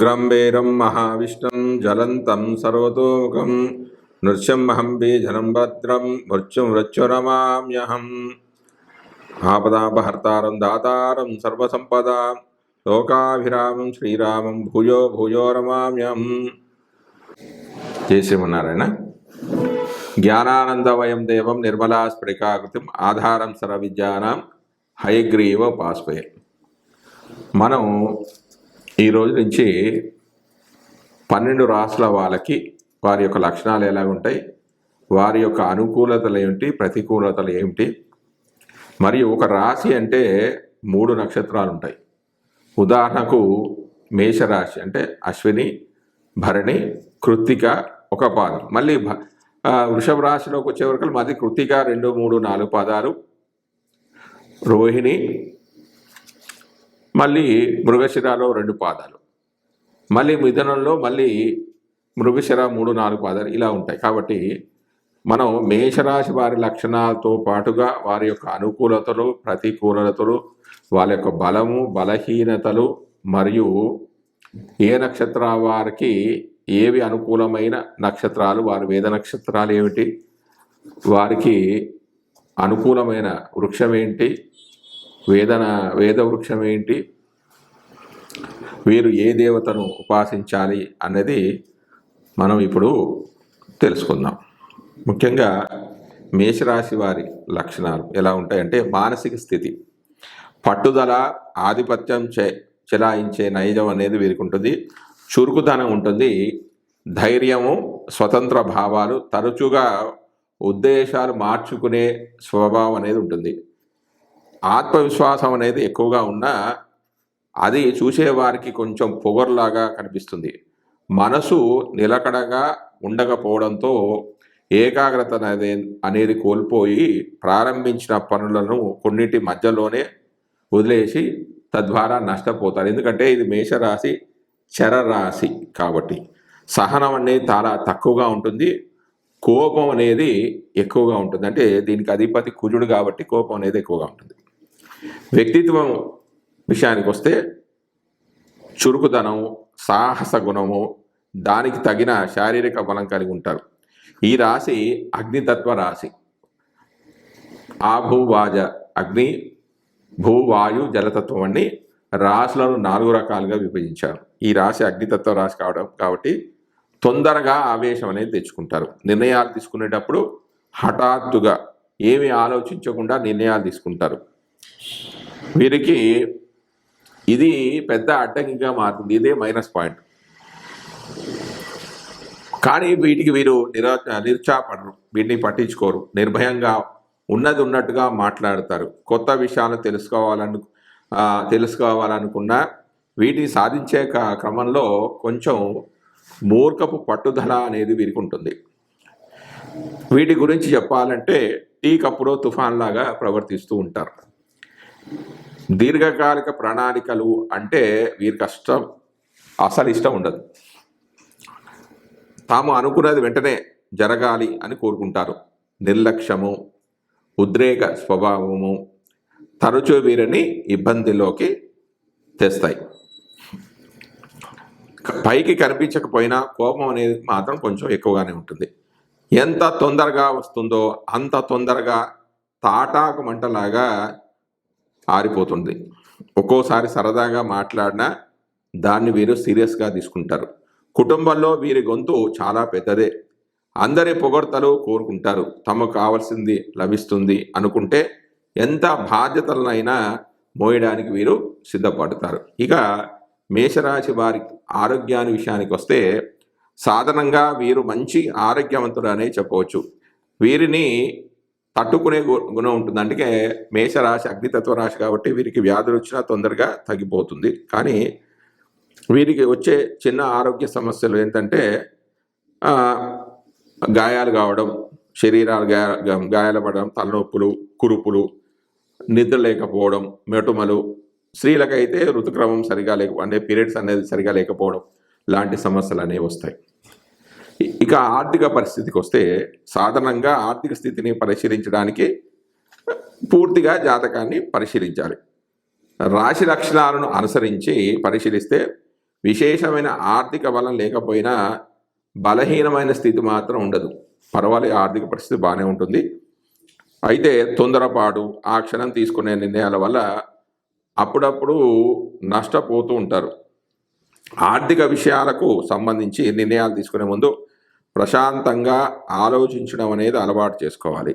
గ్రంభేరం మహావిష్ణం జలంతం సర్వతోముఖం. నృత్యమహం బీజనం భద్రం మృత్యుం మృత్యురమామ్యహం ఆపదాపహర్తారం దాతారం సర్వసంపద. లోకాభిరామం శ్రీరామం భూయో భూయో రమామ్యం జయ శ్రీమన్నారాయణ. జ్ఞానానందవయం దేవం నిర్మలా స్ఫటికాకృతిం ఆధారం సర్వ విద్యానం హయగ్రీవ పాస్పయ మనం ఈ రోజు నుంచి పన్నెండు రాసుల వాళ్ళకి వారి యొక్క లక్షణాలు ఎలా ఉంటాయి? వారి యొక్క అనుకూలతలు ఏమిటి? ప్రతికూలతలు ఏమిటి? మరియు ఒక రాశి అంటే మూడు నక్షత్రాలు ఉంటాయి. ఉదాహరణకు మేషరాశి అంటే అశ్విని భరణి కృత్తిక ఒక పాదం. మళ్ళీ వృషభ రాశిలోకి వచ్చే వరకు మళ్ళీ కృత్తిక రెండు మూడు నాలుగు పాదాలు. రోహిణి మళ్ళీ మృగశిరాలో రెండు పాదాలు. మళ్ళీ మిథునంలో మళ్ళీ మృగశిర మూడు నాలుగు పాదాలు ఇలా ఉంటాయి. కాబట్టి మనం మేషరాశి వారి లక్షణాలతో పాటుగా వారి యొక్క అనుకూలతలు ప్రతికూలతలు వాళ్ళ యొక్క బలము బలహీనతలు మరియు ఏ నక్షత్ర వారికి ఏవి అనుకూలమైన నక్షత్రాలు వారి వేద నక్షత్రాలు ఏమిటి వారికి అనుకూలమైన వృక్షం ఏంటి వేదన వేద వృక్షం ఏంటి? వీరు ఏ దేవతను ఉపాసించాలి అన్నది మనం ఇప్పుడు తెలుసుకుందాం. ముఖ్యంగా మేషరాశి వారి లక్షణాలు ఎలా ఉంటాయంటే మానసిక స్థితి. పట్టుదల ఆధిపత్యం చే చెలాయించే నైజం అనేది వీరికి ఉంటుంది. చురుకుదనం ఉంటుంది. ధైర్యము స్వతంత్ర భావాలు తరచుగా ఉద్దేశాలు మార్చుకునే స్వభావం అనేది ఉంటుంది. ఆత్మవిశ్వాసం అనేది ఎక్కువగా ఉన్నా అది చూసేవారికి కొంచెం పొగర్లాగా కనిపిస్తుంది. మనసు నిలకడగా ఉండకపోవడంతో ఏకాగ్రత అనేది అనేది కోల్పోయి ప్రారంభించిన పనులను కొన్నిటి మధ్యలోనే వదిలేసి తద్వారా నష్టపోతారు. ఎందుకంటే ఇది మేషరాశి చరరాశి కాబట్టి. సహనం అనేది చాలా తక్కువగా ఉంటుంది. కోపం అనేది ఎక్కువగా ఉంటుంది. అంటే దీనికి అధిపతి కుజుడు కాబట్టి కోపం అనేది ఎక్కువగా ఉంటుంది. వ్యక్తిత్వం విషయానికి వస్తే చురుకుదనం సాహస గుణము దానికి తగిన శారీరక బలం కలిగి ఉంటారు. ఈ రాశి అగ్నితత్వ రాశి. ఆభూవాజ అగ్ని భూవాయు జలతత్వం అన్ని రాశులను నాలుగు రకాలుగా విభజించారు. ఈ రాశి అగ్నితత్వ రాశి కావడం కాబట్టి తొందరగా ఆవేశం అనేది తెచ్చుకుంటారు. నిర్ణయాలు తీసుకునేటప్పుడు హఠాత్తుగా ఏమి ఆలోచించకుండా నిర్ణయాలు తీసుకుంటారు. వీరికి ఇది పెద్ద అడ్డంకిగా మారుతుంది. ఇదే మైనస్ పాయింట్ కానీ వీటికి వీరు నిరా నిరుచాపడరు వీటిని పట్టించుకోరు. నిర్భయంగా ఉన్నది ఉన్నట్టుగా మాట్లాడతారు. కొత్త విషయాలు తెలుసుకోవాలను తెలుసుకోవాలనుకున్న తెలుసుకోవాలనుకున్నా వీటిని సాధించే క- క్రమంలో కొంచెం మూర్ఖపు పట్టుదల అనేది వీరికి ఉంటుంది. వీటి గురించి చెప్పాలంటే టీ కప్పులో తుఫాన్ లాగా ప్రవర్తిస్తూ ఉంటారు. దీర్ఘకాలిక ప్రణాళికలు అంటే వీరి కష్టం అసలు ఇష్టం ఉండదు. తాము అనుకున్నది వెంటనే జరగాలి అని కోరుకుంటారు. నిర్లక్ష్యము ఉద్రేక స్వభావము తరచూ వీరిని ఇబ్బందిలోకి తెస్తాయి. పైకి కనిపించకపోయినా కోపం అనేది మాత్రం కొంచెం ఎక్కువగానే ఉంటుంది. ఎంత తొందరగా వస్తుందో అంత తొందరగా తాటాకు మంటలాగా ఆరిపోతుంది. ఒక్కోసారి సరదాగా మాట్లాడినా దాన్ని వీరు సీరియస్గా తీసుకుంటారు. కుటుంబంలో వీరి గొంతు చాలా పెద్దదే. అందరి పొగడ్తలు కోరుకుంటారు. తమకు కావాల్సింది లభిస్తుంది అనుకుంటే ఎంత బాధ్యతలనైనా మోయడానికి వీరు సిద్ధపడతారు. ఇక మేషరాశి వారి ఆరోగ్యాన్ని విషయానికి వస్తే సాధారణంగా వీరు మంచి ఆరోగ్యవంతుడు అనే చెప్పవచ్చు. వీరిని తట్టుకునే గుణం ఉంటుంది. అందుకే మేషరాశి అగ్నితత్వ రాశి కాబట్టి వీరికి వ్యాధులు వచ్చినా తొందరగా తగ్గిపోతుంది. కానీ వీరికి వచ్చే చిన్న ఆరోగ్య సమస్యలు ఏంటంటే గాయాలు కావడం శరీరాలు గాయ గా- గాయాలు పడడం తలనొప్పులు కురుపులు నిద్ర లేకపోవడం మెటుమలు స్త్రీలకైతే ఋతుక్రమం సరిగా లేక అంటే పీరియడ్స్ అనేది సరిగా లేకపోవడం లాంటి సమస్యలు అనేవి వస్తాయి. ఇక ఆర్థిక పరిస్థితికి వస్తే సాధారణంగా ఆర్థిక స్థితిని పరిశీలించడానికి పూర్తిగా జాతకాన్ని పరిశీలించాలి. రాశి లక్షణాలను అనుసరించి పరిశీలిస్తే విశేషమైన ఆర్థిక బలం లేకపోయినా బలహీనమైన స్థితి మాత్రం ఉండదు. పర్వాలేదు ఆర్థిక పరిస్థితి బాగానే ఉంటుంది. అయితే తొందరపాటు ఆ క్షణం తీసుకునే నిర్ణయాల వల్ల అప్పుడప్పుడు నష్టపోతూ ఉంటారు. ఆర్థిక విషయాలకు సంబంధించి నిర్ణయాలు తీసుకునే ముందు ప్రశాంతంగా ఆలోచించడం అనేది అలవాటు చేసుకోవాలి.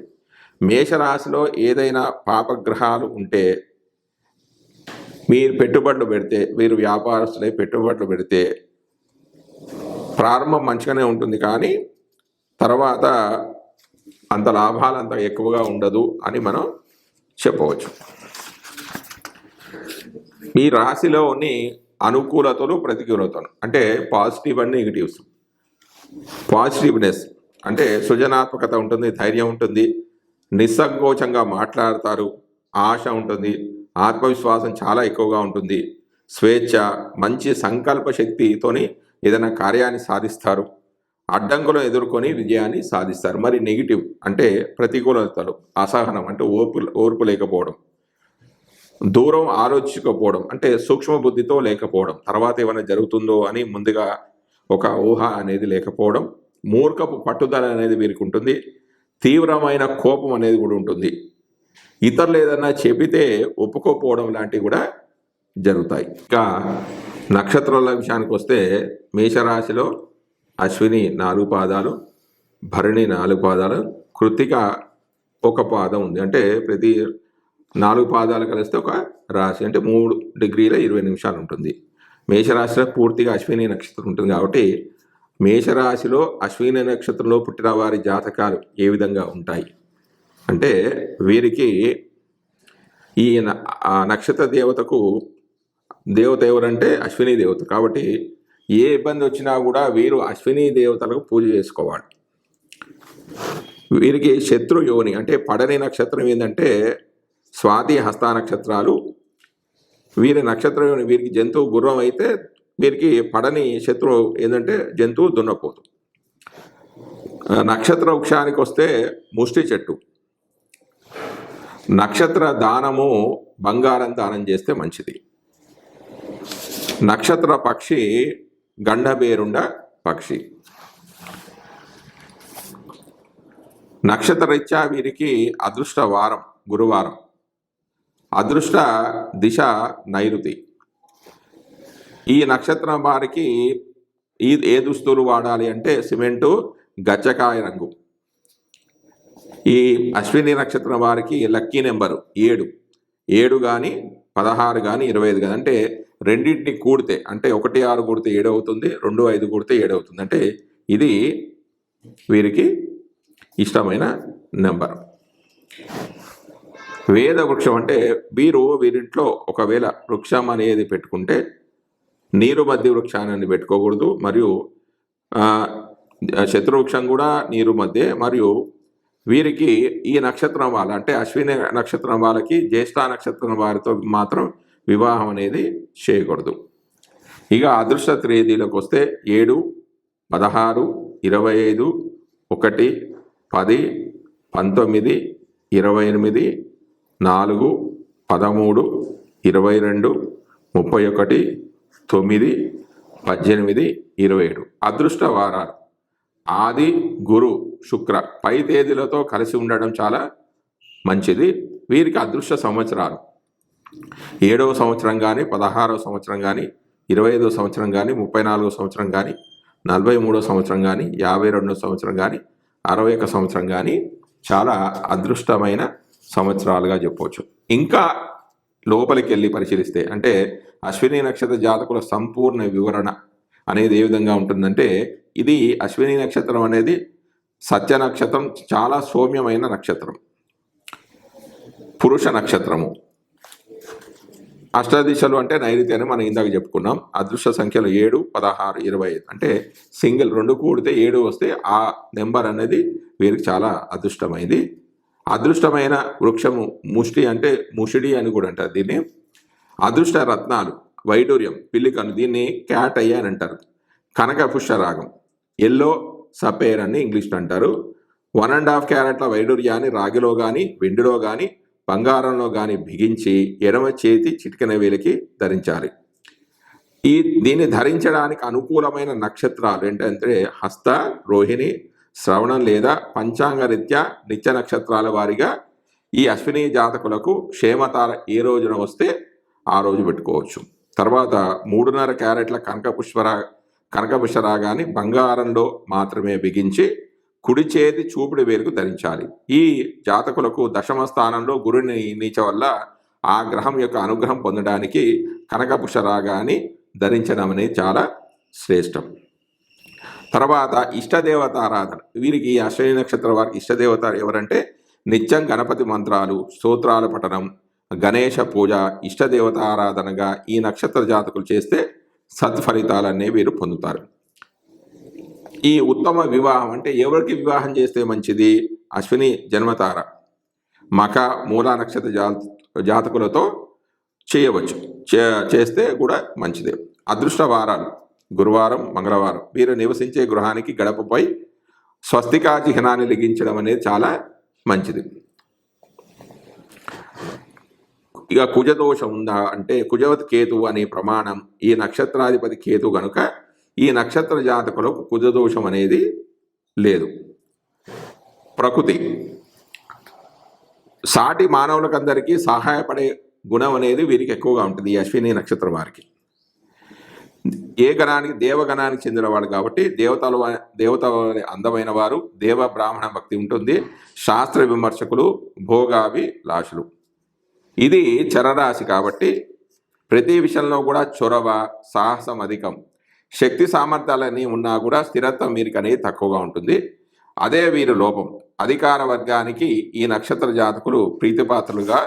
మేషరాశిలో ఏదైనా పాపగ్రహాలు ఉంటే మీరు పెట్టుబడులు పెడితే మీరు వ్యాపారస్తులే పెట్టుబడులు పెడితే ప్రారంభం మంచిగానే ఉంటుంది కానీ తర్వాత అంత లాభాలు అంత ఎక్కువగా ఉండదు అని మనం చెప్పవచ్చు. మీ రాశిలోని అనుకూలతలు ప్రతికూలతలు అంటే పాజిటివ్ అండ్ నెగిటివ్స్. పాజిటివ్నెస్ అంటే సృజనాత్మకత ఉంటుంది ధైర్యం ఉంటుంది నిస్సంకోచంగా మాట్లాడతారు ఆశ ఉంటుంది ఆత్మవిశ్వాసం చాలా ఎక్కువగా ఉంటుంది స్వేచ్ఛ మంచి సంకల్ప శక్తితోని ఏదైనా కార్యాన్ని సాధిస్తారు అడ్డంకులను ఎదుర్కొని విజయాన్ని సాధిస్తారు. మరి నెగిటివ్ అంటే ప్రతికూలతలు అసహనం అంటే ఓర్పు ఓర్పు లేకపోవడం దూరం ఆలోచించకపోవడం అంటే సూక్ష్మ బుద్ధితో లేకపోవడం తర్వాత ఏమైనా జరుగుతుందో అని ముందుగా ఒక ఊహ అనేది లేకపోవడం మూర్ఖపు పట్టుదల అనేది వీరికి ఉంటుంది తీవ్రమైన కోపం అనేది కూడా ఉంటుంది. ఇతరులు ఏదన్నా చెబితే ఒప్పుకోకపోవడం లాంటివి కూడా జరుగుతాయి. ఇంకా నక్షత్రాల విషయానికి వస్తే మేషరాశిలో అశ్విని నాలుగు పాదాలు భరణి నాలుగు పాదాలు కృతిక ఒక పాదం ఉంది. అంటే ప్రతి నాలుగు పాదాలు కలిస్తే ఒక రాశి అంటే మూడు డిగ్రీల ఇరవై నిమిషాలు ఉంటుంది. మేషరాశిలో పూర్తిగా అశ్విని నక్షత్రం ఉంటుంది కాబట్టి మేషరాశిలో అశ్విని నక్షత్రంలో పుట్టిన వారి జాతకాలు ఏ విధంగా ఉంటాయి? అంటే వీరికి ఈ నక్షత్ర దేవతకు దేవత ఎవరంటే అశ్విని దేవత కాబట్టి ఏ ఇబ్బంది వచ్చినా కూడా వీరు అశ్విని దేవతలకు పూజ చేసుకోవాలి. వీరికి శత్రు యోని అంటే పడని నక్షత్రం ఏంటంటే స్వాతి హస్త నక్షత్రాలు వీరి నక్షత్రం వీరికి జంతువు గుర్రం అయితే వీరికి పడని శత్రువు ఏంటంటే జంతువు దున్నపోతు. నక్షత్ర వృక్షానికి వస్తే ముష్టి చెట్టు. నక్షత్ర దానము బంగారం దానం చేస్తే మంచిది. నక్షత్ర పక్షి గండబేరుండ పక్షి. నక్షత్రరీత్యా వీరికి అదృష్ట వారం గురువారం. అదృష్ట దిశ నైరుతి. ఈ నక్షత్రం వారికి ఈ ఏ దుస్తులు వాడాలి అంటే సిమెంటు గచ్చకాయ రంగు. ఈ అశ్విని నక్షత్రం వారికి లక్కీ నెంబరు ఏడు. ఏడు కానీ పదహారు కానీ ఇరవై ఐదు కానీ అంటే రెండింటిని కూడితే అంటే ఒకటి ఆరు కూడితే ఏడు అవుతుంది రెండు ఐదు కూడితే ఏడు అవుతుంది. అంటే ఇది వీరికి ఇష్టమైన నెంబర్. వేద వృక్షం అంటే వీరు వీరింట్లో ఒకవేళ వృక్షం అనేది పెట్టుకుంటే నీరు మధ్య వృక్షాన్ని పెట్టుకోకూడదు మరియు శత్రువృక్షం కూడా నీరు మధ్య మరియు వీరికి ఈ నక్షత్రం వాళ్ళ అంటే అశ్విని నక్షత్రం వాళ్ళకి జ్యేష్ఠ నక్షత్రం వారితో మాత్రం వివాహం అనేది చేయకూడదు. ఇక అదృష్ట తేదీలకు వస్తే ఏడు పదహారు ఇరవై ఐదు ఒకటి పది పంతొమ్మిది ఇరవై ఎనిమిది నాలుగు పదమూడు ఇరవై రెండు ముప్పై ఒకటి తొమ్మిది పద్దెనిమిది ఇరవై ఏడు. అదృష్ట వారాలు. ఆది గురు శుక్ర పై తేదీలతో కలిసి ఉండడం చాలా మంచిది. వీరికి అదృష్ట సంవత్సరాలు. ఏడవ సంవత్సరం కానీ పదహారవ సంవత్సరం కానీ ఇరవై ఐదవ సంవత్సరం కానీ ముప్పై నాలుగో సంవత్సరం కానీ నలభై మూడో సంవత్సరం కానీ యాభై రెండో సంవత్సరం కానీ అరవై ఒక సంవత్సరం కానీ చాలా అదృష్టమైన సంవత్సరాలుగా చెప్పవచ్చు. ఇంకా లోపలికి వెళ్ళి పరిశీలిస్తే అంటే అశ్విని నక్షత్ర జాతకుల సంపూర్ణ వివరణ అనేది ఏ విధంగా ఉంటుందంటే ఇది అశ్విని నక్షత్రం అనేది సత్య నక్షత్రం చాలా సౌమ్యమైన నక్షత్రం. పురుష నక్షత్రము. అష్టదిశలు అంటే నైరుతి అని మనం ఇందాక చెప్పుకున్నాం. అదృష్ట సంఖ్యలు ఏడు పదహారు ఇరవై ఐదు. అంటే సింగిల్ రెండు కూడితే ఏడు వస్తే ఆ నెంబర్ అనేది వీరికి చాలా అదృష్టమైంది. అదృష్టమైన వృక్షము ముష్టి అంటే ముషిడి అని కూడా అంటారు. దీన్ని అదృష్ట రత్నాలు వైడూర్యం పిల్లికను దీన్ని క్యాట్ అయ్యా అని అంటారు. కనక పుష్పరాగం ఎల్లో సపేర్ అని ఇంగ్లీష్లో అంటారు. వన్ అండ్ హాఫ్ క్యారెట్ల వైడూర్యాన్ని రాగిలో కానీ వెండిలో కానీ బంగారంలో కానీ బిగించి ఎడమ చేతి చిటికన వేలికి ధరించాలి. ఈ దీన్ని ధరించడానికి అనుకూలమైన నక్షత్రాలు ఏంటంటే హస్త రోహిణి శ్రవణం లేదా పంచాంగ రీత్యా నిత్య నక్షత్రాల వారిగా ఈ అశ్విని జాతకులకు క్షేమతార ఏ రోజున వస్తే ఆ రోజు పెట్టుకోవచ్చు. తర్వాత మూడున్నర క్యారెట్ల కనకపుష్పరా కనకపుష్పరాగాన్ని బంగారంలో మాత్రమే బిగించి కుడి చేతి చూపుడు వేరుకు ధరించాలి. ఈ జాతకులకు దశమ స్థానంలో గురుని నీచ వల్ల ఆ గ్రహం యొక్క అనుగ్రహం పొందడానికి కనకపుష్పరాగాన్ని ధరించడం అనేది చాలా శ్రేష్టం. తర్వాత ఇష్టదేవత ఆరాధన వీరికి ఈ అశ్విని నక్షత్ర వారికి ఇష్టదేవత ఎవరంటే నిత్యం గణపతి మంత్రాలు స్తోత్రాల పఠనం గణేష పూజ ఇష్టదేవత ఆరాధనగా ఈ నక్షత్ర జాతకులు చేస్తే సత్ఫలితాలన్నీ వీరు పొందుతారు. ఈ ఉత్తమ వివాహం అంటే ఎవరికి వివాహం చేస్తే మంచిది? అశ్విని జన్మతార. మఖ మూలా నక్షత్ర జా జాతకులతో చేయవచ్చు. చే- చేస్తే కూడా మంచిదే. అదృష్ట వారాలు. గురువారం మంగళవారం వీరు నివసించే గృహానికి గడపపై స్వస్తికా చిహ్నాన్ని లిగించడం అనేది చాలా మంచిది. ఇక కుజదోషం ఉందా అంటే కుజవత్ కేతు అనే ప్రమాణం ఈ నక్షత్రాధిపతి కేతు గనుక ఈ నక్షత్ర జాతకులకు కుజదోషం అనేది లేదు. ప్రకృతి సాటి మానవులకందరికీ సహాయపడే గుణం అనేది వీరికి ఎక్కువగా ఉంటుంది ఈ అశ్విని నక్షత్రం వారికి. ఏ గణానికి దేవగణానికి చెందిన వాడు కాబట్టి దేవతల దేవత అందమైన వారు దేవ బ్రాహ్మణ భక్తి ఉంటుంది శాస్త్ర విమర్శకులు భోగావి లాషులు. ఇది చరరాశి కాబట్టి ప్రతి విషయంలో కూడా చొరవ సాహసం అధికం. శక్తి సామర్థ్యాలన్నీ ఉన్నా కూడా స్థిరత్వం వీరికి అనేది తక్కువగా ఉంటుంది. అదే వీరి లోపం. అధికార వర్గానికి ఈ నక్షత్ర జాతకులు ప్రీతిపాత్రులుగా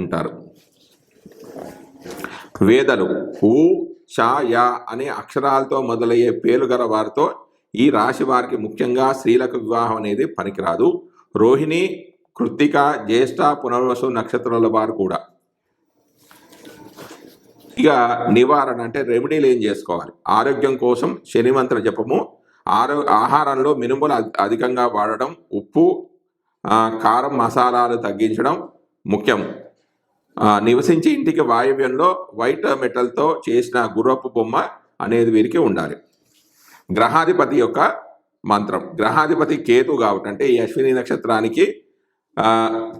ఉంటారు. వేదలు ఊ చ యా అనే అక్షరాలతో మొదలయ్యే పేలు గల వారితో ఈ రాశి వారికి ముఖ్యంగా స్త్రీలకు వివాహం అనేది పనికిరాదు. రోహిణి కృత్తిక జ్యేష్ఠ పునర్వసు నక్షత్రాల వారు కూడా. ఇక నివారణ అంటే రెమెడీలు ఏం చేసుకోవాలి? ఆరోగ్యం కోసం శనిమంత్ర జపము ఆరో ఆహారంలో మినుములు అధికంగా వాడడం ఉప్పు కారం మసాలాలు తగ్గించడం ముఖ్యం. నివసించే ఇంటికి వాయువ్యంలో వైట్ మెటల్తో చేసిన గుర్రపు బొమ్మ అనేది వీరికి ఉండాలి. గ్రహాధిపతి యొక్క మంత్రం. గ్రహాధిపతి కేతు కాబట్టి అంటే ఈ అశ్విని నక్షత్రానికి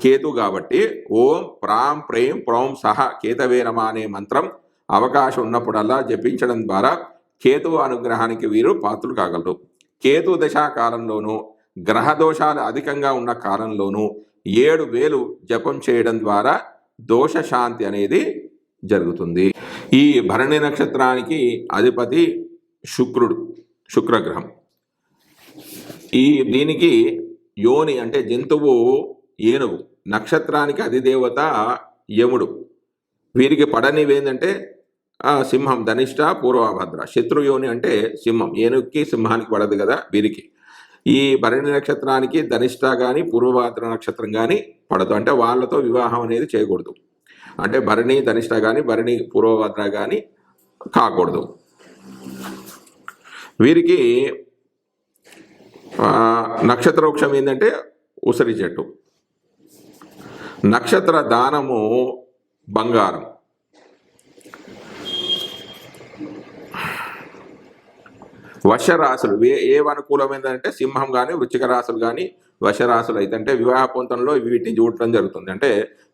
కేతు కాబట్టి ఓం ప్రాం ప్రేం ప్రోం సహ కేతవేరమ అనే మంత్రం అవకాశం ఉన్నప్పుడల్లా జపించడం ద్వారా కేతు అనుగ్రహానికి వీరు పాత్రలు కాగలరు. కేతు దశా కాలంలోనూ గ్రహ దోషాలు అధికంగా ఉన్న కాలంలోనూ ఏడు వేలు జపం చేయడం ద్వారా దోష శాంతి అనేది జరుగుతుంది. ఈ భరణి నక్షత్రానికి అధిపతి శుక్రుడు శుక్రగ్రహం. ఈ దీనికి యోని అంటే జంతువు ఏనుగు నక్షత్రానికి అధిదేవత యముడు. వీరికి పడనివి ఏంటంటే సింహం ధనిష్ట పూర్వభద్ర. శత్రుయోని అంటే సింహం. ఏనుగుకి సింహానికి పడదు కదా వీరికి. ఈ భరణి నక్షత్రానికి ధనిష్ట కానీ పూర్వభాద్ర నక్షత్రం కానీ పడదు. అంటే వాళ్ళతో వివాహం అనేది చేయకూడదు. అంటే భరణి ధనిష్ట కానీ భరణి పూర్వభద్ర కానీ కాకూడదు. వీరికి నక్షత్ర వృక్షం ఏంటంటే ఉసిరి చెట్టు. నక్షత్ర దానము బంగారం. వశరాశులు. ఏ ఏ అనుకూలమైందంటే సింహం కానీ వృచ్చిక రాశులు కానీ వశరాశులు అయితే అంటే వివాహ పొంతంలో వీటిని చూడటం జరుగుతుంది. అంటే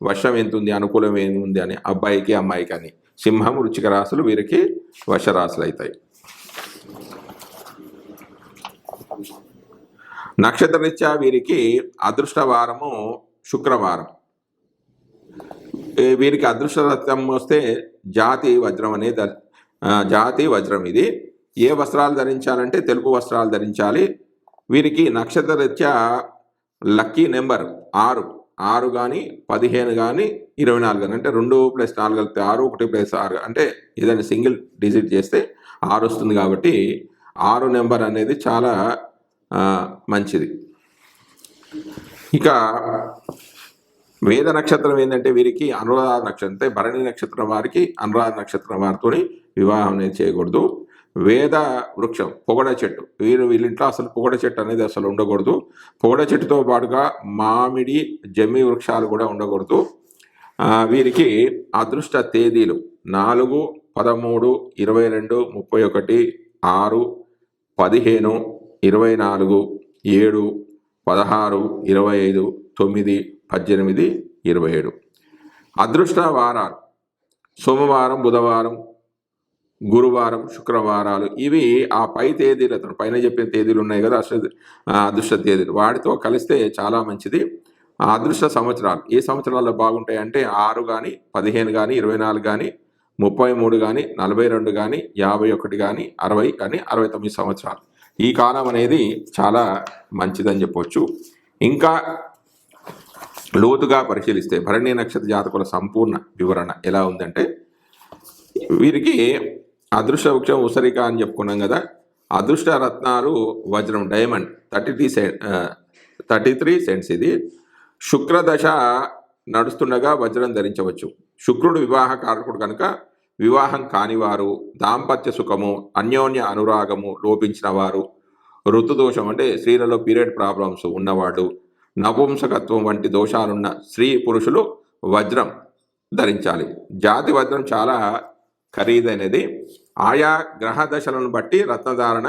వర్షం ఎంత ఉంది అనుకూలం ఏముంది అని అబ్బాయికి అమ్మాయికి అని. సింహం వృచ్చిక రాశులు వీరికి వశరాశులు అవుతాయి నక్షత్రరీత్యా వీరికి అదృష్టవారము శుక్రవారం. వీరికి అదృష్టరత్నం వస్తే జాతి వజ్రం అనే జాతి వజ్రం ఇది. ఏ వస్త్రాలు ధరించాలంటే తెలుపు వస్త్రాలు ధరించాలి. వీరికి నక్షత్రరీత్యా లక్కీ నెంబర్ ఆరు. ఆరు కానీ పదిహేను కానీ ఇరవై నాలుగు కానీ అంటే రెండు ప్లస్ నాలుగు కలిపితే ఆరు ఒకటి ప్లస్ ఆరు. అంటే ఏదైనా సింగిల్ డిజిట్ చేస్తే ఆరు వస్తుంది కాబట్టి ఆరు నెంబర్ అనేది చాలా మంచిది. ఇక వేద నక్షత్రం ఏంటంటే వీరికి అనురాధ నక్షత్రం. అంటే భరణి నక్షత్రం వారికి అనురాధ నక్షత్రం వారితో వివాహం అనేది చేయకూడదు. వేద వృక్షం పొగడ చెట్టు. వీరు వీళ్ళింట్లో అసలు పొగడ చెట్టు అనేది అసలు ఉండకూడదు. పొగడ చెట్టుతో పాటుగా మామిడి జమ్మి వృక్షాలు కూడా ఉండకూడదు. వీరికి అదృష్ట తేదీలు నాలుగు పదమూడు ఇరవై రెండు ముప్పై ఒకటి ఆరు పదిహేను ఇరవై నాలుగు ఏడు పదహారు ఇరవై ఐదు తొమ్మిది పద్దెనిమిది ఇరవై ఏడు. అదృష్ట వారాలు. సోమవారం బుధవారం గురువారం శుక్రవారాలు ఇవి ఆ పై తేదీలతో పైన చెప్పిన తేదీలు ఉన్నాయి కదా అష్ట అదృష్ట తేదీలు. వాటితో కలిస్తే చాలా మంచిది. అదృష్ట సంవత్సరాలు ఏ సంవత్సరాల్లో బాగుంటాయి అంటే ఆరు కానీ పదిహేను కానీ ఇరవై నాలుగు కానీ ముప్పై మూడు కానీ నలభై రెండు కానీ యాభై ఒకటి కానీ అరవై కానీ అరవై తొమ్మిది సంవత్సరాలు. ఈ కాలం అనేది చాలా మంచిదని చెప్పొచ్చు. ఇంకా లోతుగా పరిశీలిస్తే భరణి నక్షత్ర జాతకుల సంపూర్ణ వివరణ ఎలా ఉందంటే వీరికి అదృష్ట వృక్షం ఉసరిక అని చెప్పుకున్నాం కదా అదృష్ట రత్నాలు వజ్రం diamond thirty three cent thirty three cents ఇది. శుక్రదశ నడుస్తుండగా వజ్రం ధరించవచ్చు. శుక్రుడు వివాహ కారకుడు కనుక వివాహం కానివారు దాంపత్య సుఖము అన్యోన్య అనురాగము లోపించిన వారు ఋతుదోషం అంటే స్త్రీలలో పీరియడ్ ప్రాబ్లమ్స్ ఉన్నవాళ్ళు నపుంసకత్వం వంటి దోషాలున్న స్త్రీ పురుషులు వజ్రం ధరించాలి. జాతి వజ్రం చాలా ఖరీదైనది. ఆయా గ్రహ దశలను బట్టి రత్నధారణ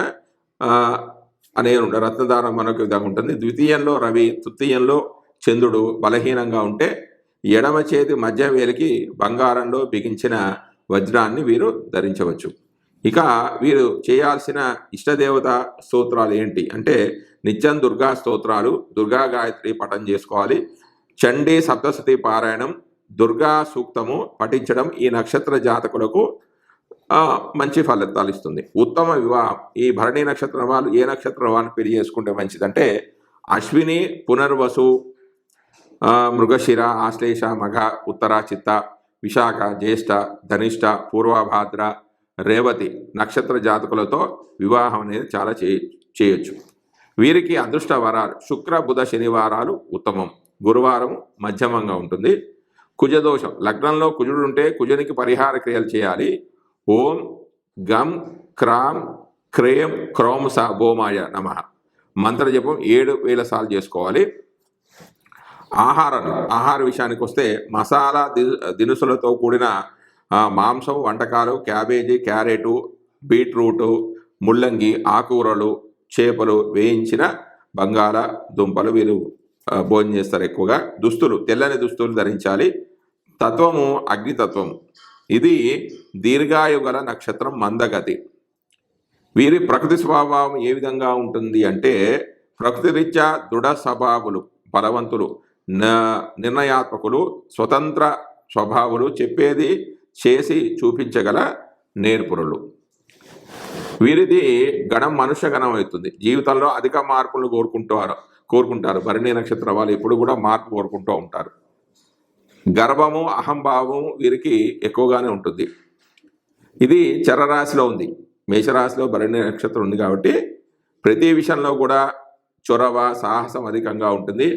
అనే రత్నధారణ మనకు విధంగా ఉంటుంది. ద్వితీయంలో రవి తృతీయంలో చంద్రుడు బలహీనంగా ఉంటే ఎడమ చేతి మధ్య వేలికి బంగారంలో బిగించిన వజ్రాన్ని వీరు ధరించవచ్చు. ఇక వీరు చేయాల్సిన ఇష్టదేవత స్తోత్రాలు ఏంటి? అంటే నిత్యం దుర్గా స్తోత్రాలు దుర్గా గాయత్రి పఠం చేసుకోవాలి. చండీ సప్తశతి పారాయణం దుర్గా సూక్తము పఠించడం ఈ నక్షత్ర జాతకులకు మంచి ఫలితాలు ఇస్తుంది. ఉత్తమ వివాహం. ఈ భరణి నక్షత్రం వాళ్ళు ఏ నక్షత్రం వాళ్ళు పెళ్ళి చేసుకుంటే మంచిదంటే అశ్విని పునర్వసు మృగశిర ఆశ్లేష మఘ ఉత్తర చిత్త విశాఖ జ్యేష్ఠ ధనిష్ట పూర్వభాద్ర రేవతి నక్షత్ర జాతకులతో వివాహం అనేది చాలా చే చేయొచ్చు. వీరికి అదృష్ట వరాలు శుక్ర బుధ శనివారాలు ఉత్తమం. గురువారం మధ్యమంగా ఉంటుంది. కుజదోషం. లగ్నంలో కుజుడు ఉంటే కుజునికి పరిహార క్రియలు చేయాలి. ఓం గం క్రాం క్రేం క్రోం స భోమాయ నమ. మంత్ర జపం ఏడు వేల సార్లు చేసుకోవాలి. ఆహారం ఆహార విషయానికి వస్తే మసాలా దినుసులతో కూడిన మాంసం వంటకాలు క్యాబేజీ క్యారెటు బీట్రూటు ముల్లంగి ఆకుకూరలు చేపలు వేయించిన బంగాళ దుంపలు వీరు భోజనం చేస్తారు ఎక్కువగా. దుస్తులు. తెల్లని దుస్తులు ధరించాలి. తత్వము అగ్నితత్వము. ఇది దీర్ఘాయుగల నక్షత్రం మందగతి. వీరి ప్రకృతి స్వభావం ఏ విధంగా ఉంటుంది అంటే ప్రకృతి రీత్యా దృఢ స్వభావులు బలవంతులు నిర్ణయాత్మకులు స్వతంత్ర స్వభావులు చెప్పేది చేసి చూపించగల నేర్పురులు. వీరిది గణం మనుష్య గణం అవుతుంది. జీవితంలో అధిక మార్పులను కోరుకుంటారు కోరుకుంటారు. భరణి నక్షత్రం వాళ్ళు ఎప్పుడు కూడా మార్పు కోరుకుంటూ ఉంటారు. గర్వము అహంభావం వీరికి ఎక్కువగానే ఉంటుంది. ఇది చరరాశిలో ఉంది. మేషరాశిలో భరణి నక్షత్రం ఉంది కాబట్టి ప్రతి విషయంలో కూడా చొరవ సాహసం అధికంగా ఉంటుంది.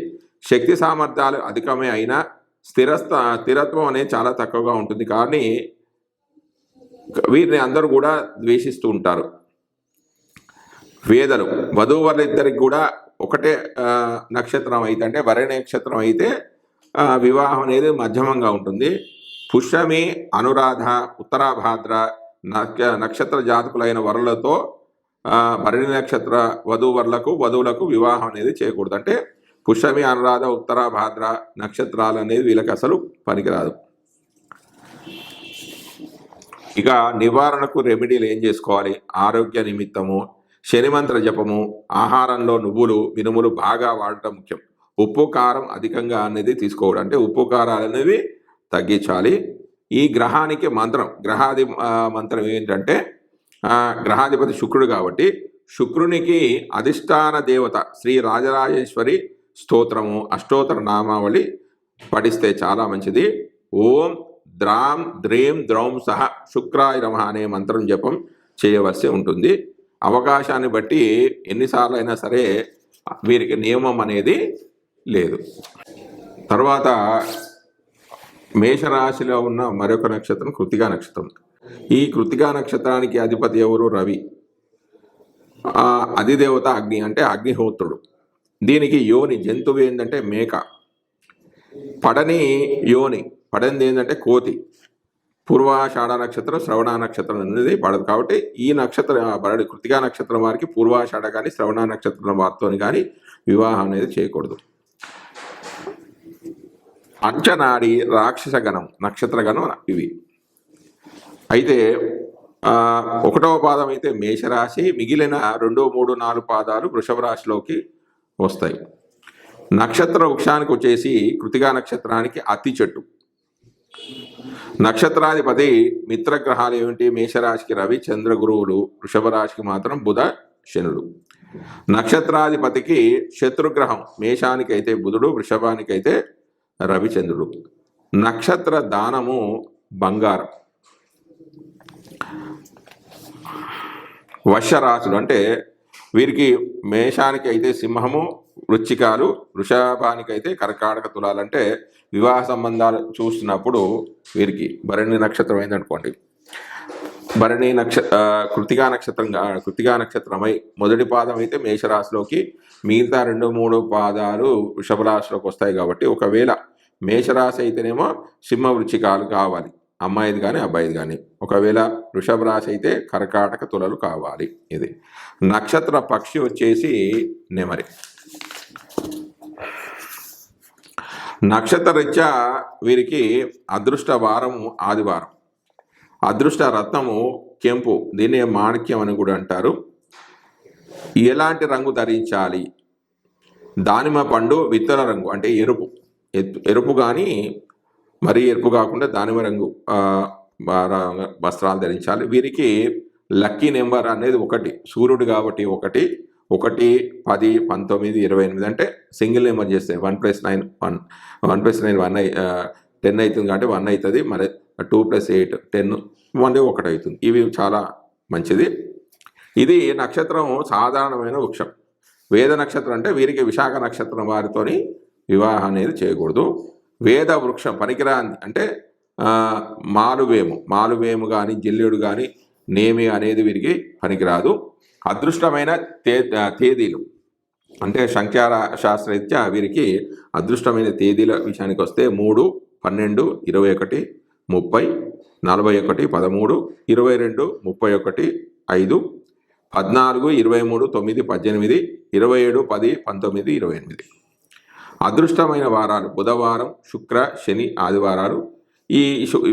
శక్తి సామర్థ్యాలు అధికమే అయినా స్థిరస్థ స్థిరత్వం అనేది చాలా తక్కువగా ఉంటుంది. కానీ వీరిని అందరూ కూడా ద్వేషిస్తూ ఉంటారు. వేదలు వధూవరులిద్దరికి కూడా ఒకటే నక్షత్రం అయితే అంటే వరి నక్షత్రం అయితే వివాహం అనేది మధ్యమంగా ఉంటుంది. పుష్యమి అనురాధ ఉత్తరాభాద్ర నక్ష- నక్షత్ర జాతకులైన వరులతో భరణి నక్షత్ర వధూవరులకు వధువులకు వివాహం అనేది చేయకూడదు. అంటే పుష్యమి అనురాధ ఉత్తరాభాద్ర నక్షత్రాలు అనేది వీళ్ళకి అసలు పనికిరాదు. ఇక నివారణకు రెమెడీలు ఏం చేసుకోవాలి? ఆరోగ్య నిమిత్తము శనిమంత్ర జపము ఆహారంలో నువ్వులు మినుములు బాగా వాడటం ముఖ్యం. ఉప్పు కారం అధికంగా అనేది తీసుకోవడం అంటే ఉప్పు కారాలు అనేవి తగ్గించాలి. ఈ గ్రహానికి మంత్రం గ్రహాది మంత్రం ఏంటంటే గ్రహాధిపతి శుక్రుడు కాబట్టి శుక్రునికి అధిష్టాన దేవత శ్రీ రాజరాజేశ్వరి స్తోత్రము అష్టోత్తర నామావళి పఠిస్తే చాలా మంచిది. ఓం ద్రాం ద్రేం ద్రౌం సహ శుక్రాయ నమ అనే మంత్రం జపం చేయవలసి ఉంటుంది. అవకాశాన్ని బట్టి ఎన్నిసార్లు అయినా సరే వీరికి నియమం అనేది లేదు. తర్వాత మేషరాశిలో ఉన్న మరొక నక్షత్రం కృతికా నక్షత్రం. ఈ కృతికా నక్షత్రానికి అధిపతి ఎవరు? రవి. అధిదేవత అగ్ని అంటే అగ్నిహోత్రుడు. దీనికి యోని జంతువు ఏంటంటే మేక. పడని యోని పడనిది ఏంటంటే కోతి. పూర్వాషాఢ నక్షత్రం శ్రవణ నక్షత్రం అనేది పడదు. కాబట్టి ఈ నక్షత్ర బరడి కృతికా నక్షత్రం వారికి పూర్వాషాఢ కానీ శ్రవణ నక్షత్రం వారితో కానీ వివాహం అనేది చేయకూడదు. అంచనాడి రాక్షస గణం నక్షత్ర గణం ఇవి. అయితే ఒకటవ పాదం అయితే మేషరాశి మిగిలిన రెండు మూడు నాలుగు పాదాలు వృషభ రాశిలోకి వస్తాయి. నక్షత్ర వృక్షానికి వచ్చేసి కృతిగా నక్షత్రానికి అతి చెట్టు. నక్షత్రాధిపతి మిత్రగ్రహాలు ఏమిటి? మేషరాశికి రవి చంద్ర గురువులు వృషభ రాశికి మాత్రం బుధ శనుడు. నక్షత్రాధిపతికి శత్రుగ్రహం మేషానికి అయితే బుధుడు వృషభానికి అయితే రవిచంద్రుడు. నక్షత్ర దానము బంగారం. వశరాశులు అంటే వీరికి మేషానికి అయితే సింహము వృచ్చికాలు వృషభానికి అయితే కర్కాటక తులాలంటే వివాహ సంబంధాలు చూస్తున్నప్పుడు వీరికి భరణి నక్షత్రం అయిందనుకోండి. భరణి నక్ష ఆ, కృతికా నక్షత్రం కృతికా నక్షత్రమై మొదటి పాదం అయితే మేషరాశిలోకి మిగతా రెండు మూడు పాదాలు వృషభ రాశిలోకి వస్తాయి కాబట్టి ఒకవేళ మేషరాశి అయితేనేమో సింహ వృచ్చికాలు కావాలి. అమ్మాయిది కానీ అబ్బాయిది కానీ ఒకవేళ వృషభ రాశి అయితే కర్కాటక తులలు కావాలి. ఇది నక్షత్ర పక్షి వచ్చేసి నెమరి నక్షత్ర రీత్యా వీరికి అదృష్ట వారం ఆదివారం. అదృష్ట రత్నము కెంపు దీన్ని మాణిక్యం అని కూడా అంటారు. ఎలాంటి రంగు ధరించాలి? దానిమ్మ పండు విత్తన రంగు అంటే ఎరుపు. ఎత్తు- ఎరుపు కానీ మరీ ఎరుపు కాకుండా దానిమ్మ రంగు వస్త్రాలు ధరించాలి. వీరికి లక్కీ నెంబర్ అనేది ఒకటి సూర్యుడు కాబట్టి ఒకటి ఒకటి పది పంతొమ్మిది ఇరవై ఎనిమిది అంటే సింగిల్ నెంబర్ చేస్తే one plus nine one one plus nine one అయి టెన్ అవుతుంది కాబట్టి వన్ అవుతుంది. మరి two plus eight ten one ఒకటి అవుతుంది ఇవి చాలా మంచిది. ఇది నక్షత్రం సాధారణమైన వృక్షం. వేద నక్షత్రం అంటే వీరికి విశాఖ నక్షత్రం వారితోని వివాహం అనేది చేయకూడదు. వేద వృక్షం పనికిరాంది అంటే మాలువేము. మాలువేము కానీ జిల్లుడు కానీ నేమి అనేది వీరికి పనికిరాదు. అదృష్టమైన తే తేదీలు. అంటే సంఖ్యార శాస్త్రరీత్యా వీరికి అదృష్టమైన తేదీల విషయానికి వస్తే మూడు పన్నెండు ఇరవై ఒకటి ముప్పై నలభై ఒకటి పదమూడు ఇరవై రెండు ముప్పై ఒకటి ఐదు పద్నాలుగు ఇరవై మూడు తొమ్మిది పద్దెనిమిది ఇరవై ఏడు పది పంతొమ్మిది ఇరవై ఎనిమిది. అదృష్టమైన వారాలు బుధవారం శుక్ర శని ఆదివారాలు. ఈ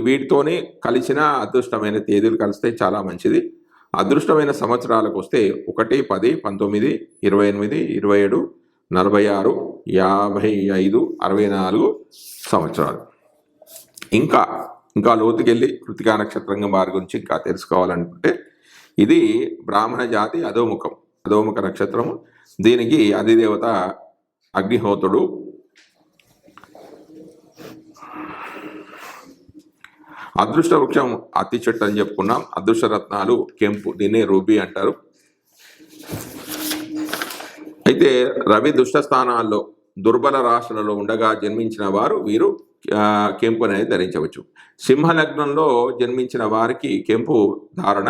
వీటితోనే కలిసిన అదృష్టమైన తేదీలు కలిస్తే చాలా మంచిది. అదృష్టమైన సంవత్సరాలకు వస్తే ఒకటి పది పంతొమ్మిది ఇరవై ఎనిమిది ఇరవై ఏడు నలభై ఆరు యాభై ఐదు అరవై నాలుగు సంవత్సరాలు. ఇంకా ఇంకా లోతుకెళ్ళి కృతికా నక్షత్రంగా వారి గురించి ఇంకా తెలుసుకోవాలనుకుంటే ఇది బ్రాహ్మణ జాతి అధోముఖం అధోముఖ నక్షత్రము. దీనికి అధిదేవత అగ్నిహోతుడు. అదృష్ట వృక్షం అతి చెట్టు అని చెప్పుకున్నాం. అదృష్ట రత్నాలు కెంపు దీన్ని రూబీ అంటారు. అయితే రవి దుష్ట స్థానాల్లో దుర్బల రాశులలో ఉండగా జన్మించిన వారు వీరు కెంపు అనేది ధరించవచ్చు. సింహలగ్నంలో జన్మించిన వారికి కెంపు ధారణ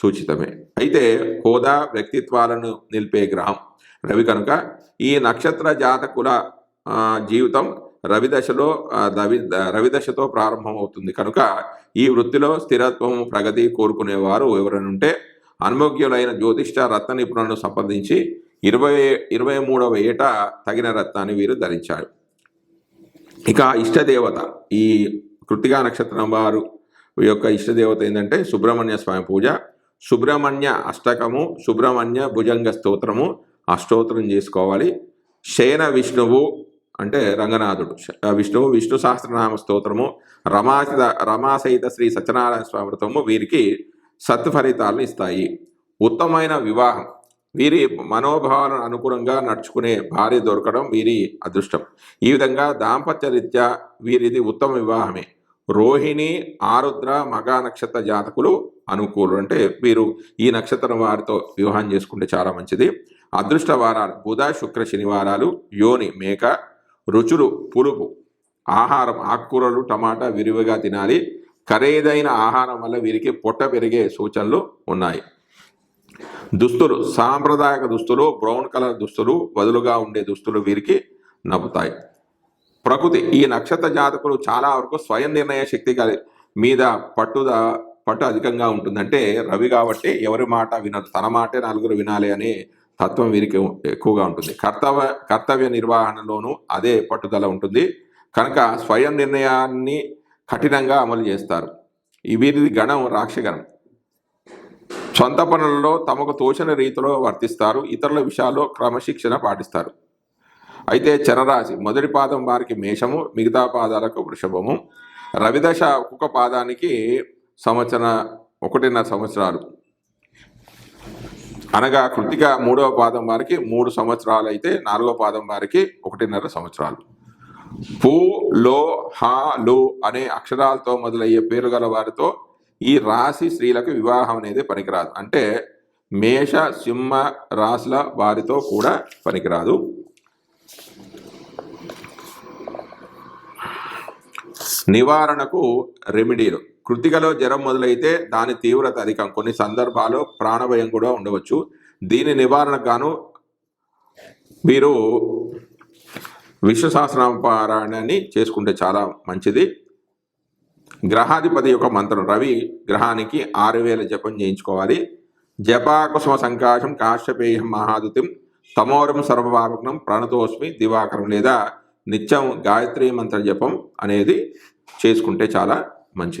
సూచితమే. అయితే హోదా వ్యక్తిత్వాలను నిలిపే గ్రహం రవి కనుక ఈ నక్షత్ర జాతకుల జీవితం రవి దశలో రవి రవిదశతో ప్రారంభమవుతుంది. కనుక ఈ వృత్తిలో స్థిరత్వం ప్రగతి కోరుకునేవారు ఎవరనుంటే అనుమోగ్యులైన అనుభోగ్యులైన జ్యోతిష్ట రత్న నిపుణులను సంప్రదించి ఇరవై ఇరవై మూడవ ఏట తగిన రత్నాన్ని వీరు ధరించారు. ఇక ఇష్టదేవత ఈ కృతికా నక్షత్రం వారు యొక్క ఇష్టదేవత ఏంటంటే సుబ్రహ్మణ్య స్వామి పూజ. సుబ్రహ్మణ్య అష్టకము సుబ్రహ్మణ్య భుజంగ స్తోత్రము అష్టోత్రం చేసుకోవాలి. శయన విష్ణువు అంటే రంగనాథుడు. శ- విష్ణువు విష్ణు సహస్రనామ స్తోత్రము రమాసిత రమాసహిత శ్రీ సత్యనారాయణ స్వామి వ్రతము వీరికి సత్ఫలితాలను ఇస్తాయి. ఉత్తమమైన వివాహం వీరి మనోభావాలను అనుగుణంగా నడుచుకునే భార్య దొరకడం వీరి అదృష్టం. ఈ విధంగా దాంపత్య రీత్యా వీరిది ఉత్తమ వివాహమే. రోహిణి ఆరుద్ర మగ నక్షత్ర జాతకులు అనుకూలు అంటే వీరు ఈ నక్షత్రం వారితో వివాహం చేసుకుంటే చాలా మంచిది. అదృష్ట వారాలు బుధ శుక్ర శనివారాలు యోని మేక రుచులు పులుపు ఆహారం ఆకుకూరలు టమాటా విరివిగా తినాలి. ఖరీదైన ఆహారం వల్ల వీరికి పొట్ట పెరిగే సూచనలు ఉన్నాయి. దుస్తులు సాంప్రదాయక దుస్తులు బ్రౌన్ కలర్ దుస్తులు వదులుగా ఉండే దుస్తులు వీరికి నవ్వుతాయి. ప్రకృతి ఈ నక్షత్ర జాతకులు చాలా వరకు స్వయం నిర్ణయ శక్తి కలి మీద పట్టుద పట్టు అధికంగా ఉంటుంది అంటే రవి కాబట్టి ఎవరి మాట వినదు తన మాటే నలుగురు వినాలి అనే తత్వం వీరికి ఎక్కువగా ఉంటుంది. కర్తవ్య కర్తవ్య నిర్వహణలోనూ అదే పట్టుదల ఉంటుంది. కనుక స్వయం నిర్ణయాన్ని కఠినంగా అమలు చేస్తారు. ఈ వీరిది గణం రాక్షగణం సొంత పనులలో తమకు తోచిన రీతిలో వర్తిస్తారు ఇతరుల విషయాల్లో క్రమశిక్షణ పాటిస్తారు. అయితే చరరాశి మొదటి పాదం వారికి మేషము మిగతా పాదాలకు వృషభము. రవిదశ ఒక్కొక్క పాదానికి సంవత్సర ఒకటిన్నర సంవత్సరాలు. అనగా కృతిక మూడవ పాదం వారికి మూడు సంవత్సరాలు అయితే నాలుగవ పాదం వారికి ఒకటిన్నర సంవత్సరాలు. పూ లో హా లు అనే అక్షరాలతో మొదలయ్యే పేరు గల వారితో ఈ రాశి స్త్రీలకు వివాహం అనేది పనికిరాదు. అంటే మేష సింహ రాశుల వారితో కూడా పనికిరాదు. నివారణకు రెమెడీలు కృతికలో జ్వరం మొదలైతే దాని తీవ్రత అధికం. కొన్ని సందర్భాల్లో ప్రాణభయం కూడా ఉండవచ్చు. దీని నివారణకు గాను మీరు విశ్వ సహస్రనామపారాయణాన్ని చేసుకుంటే చాలా మంచిది. గ్రహాధిపతి యొక్క మంత్రం రవి గ్రహానికి ఆరు వేల జపం చేయించుకోవాలి. జపాకుసుమ సంకాశం కాశ్యపేయం మహాదుతిం తమోరం సర్వభావగ్నం ప్రణతోస్మి దివాకరం లేదా నిత్యం గాయత్రి మంత్ర జపం అనేది చేసుకుంటే చాలా మంచిది.